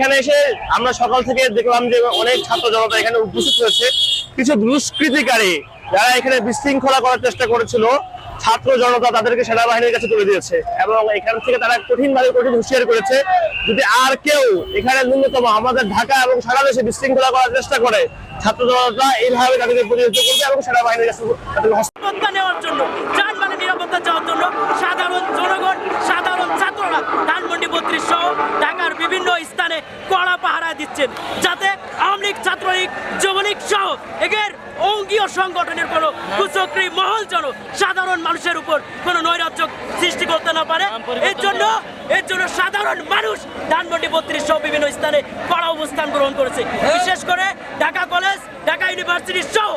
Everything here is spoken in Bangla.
এখানে এসে আমরা সকাল থেকে দেখলাম যে অনেক ছাত্র জনতা এখানে উপস্থিত হয়েছে। কিছু দুষ্কৃতিকারী যারা এখানে বিশৃঙ্খলা করার চেষ্টা করেছিল, ছাত্র জনতা তাদেরকে সেনাবাহিনীর কাছে তুলে দিয়েছে এবং এখান থেকে তারা কঠিন ভাবে কঠিন হুঁশিয়ারি করেছে যদি আর কেউ এখানে ন্যূনতম আমাদের ঢাকা এবং সারা দেশে বিশৃঙ্খলা করার চেষ্টা করে, ছাত্র জনতা এইভাবে তাদেরকে প্রতিহত করবে এবং সেনাবাহিনীর কাছে নেওয়ার জন্য নিরাপত্তা চাওয়ার জন্য দিচ্ছেন যাতে আওয়ামী লীগ ছাত্রলীগ যুবলীগ সহ এগের অঙ্গীয় সংগঠনের কোনো কুচক্রী মহল যেন সাধারণ মানুষের উপর কোনো নৈরাজ্য সৃষ্টি করতে না পারে। এর জন্য এর জন্য সাধারণ মানুষ ধানমন্ডি বত্রিশ সহ বিভিন্ন স্থানে কড়া অবস্থান গ্রহণ করেছে। বিশেষ করে ঢাকা কলেজ ঢাকা ইউনিভার্সিটি সহ